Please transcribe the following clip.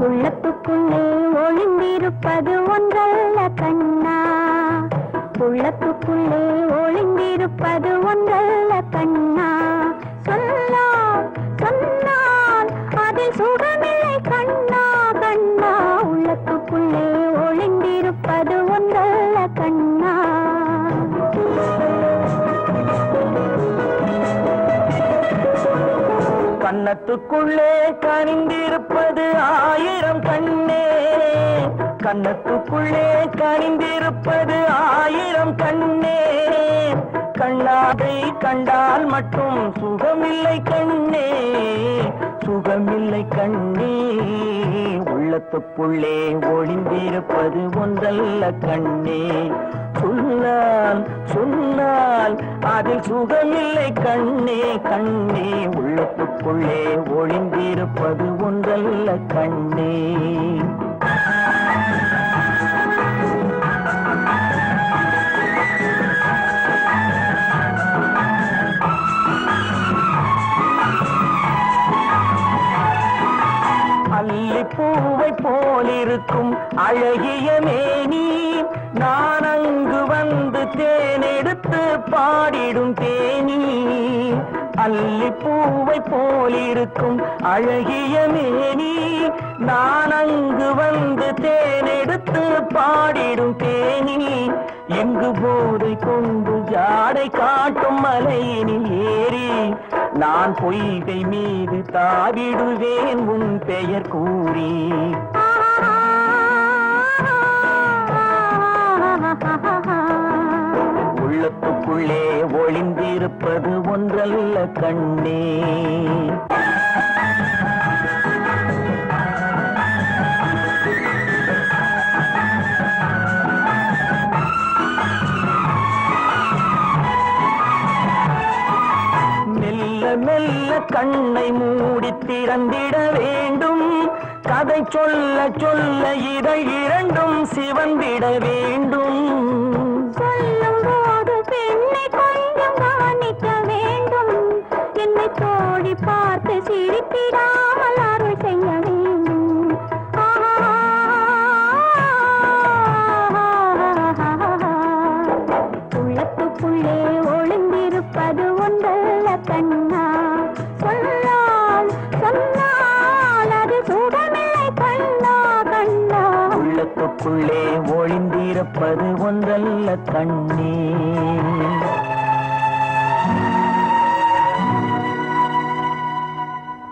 உள்ளத்துக்குள்ளே ஒளிந்திருப்பது ஒன்றல்ல கண்ணா. உள்ளத்துக்குள்ளே ஒளிந்திருப்பது ஒன்றல்ல கண்ணா. சொல்லாம் சொன்னால் அதில் சுகமில்லை கண்ணா கண்ணா. உள்ளத்துக்குள்ளே ஒளிந்திருப்பது ஒன்றல்ல கண்ணா. கண்ணத்துக்குள்ளே கனிந்திருப்பது ஆயிரம் கண்ணே. கண்ணத்துக்குள்ளே கனிந்திருப்பது ஆயிரம் கண்ணே. கண்ணாதை கண்டால் மட்டும் சுகமில்லை கண்ணே. சுகமில்லை கண்ணே. உள்ளத்துக்குள்ளே ஒளிந்திருப்பது ஒன்றல்ல கண்ணே. சொன்னால் அதில் சுகமில்லை. கண்ணே கண்ணே உள்ளத்துக்குள்ளே ஒளிந்திருப்பது ஒன்றல்ல கண்ணே. போலிருக்கும் அழகிய மேனி. நான் அங்கு வந்து தேனெடுத்து பாடிடும் தேனி. அல்லிப்பூவை போலிருக்கும் அழகிய மேனி. நான் அங்கு வந்து தேனெடுத்து பாடிடும் தேனி. எங்கு போதை கொண்டு ஜாடை காட்டும் மலையினில் ஏறி. நான் பொய்கை மீது தாவிடுவேன் உன் பெயர் கூறி. இருப்பது ஒன்றல்ல கண்ணே. மெல்ல மெல்ல கண்ணை மூடி திறந்திட வேண்டும். கதை சொல்ல சொல்ல இதை இரண்டும் சிவந்திட வேண்டும். என்னை பார்த்து சிரித்திடாமல் அருள் செய்ய வேண்டும். உள்ளத்துக்குள்ளே ஒளிந்திருப்பது ஒன்றல்ல கண்ணா. சொன்னால் சொன்னால் அது சுகமில்லை கண்ணா கண்ணா. உள்ளத்துக்குள்ளே ஒளிந்திருப்பது ஒன்றல்ல கண்ணே.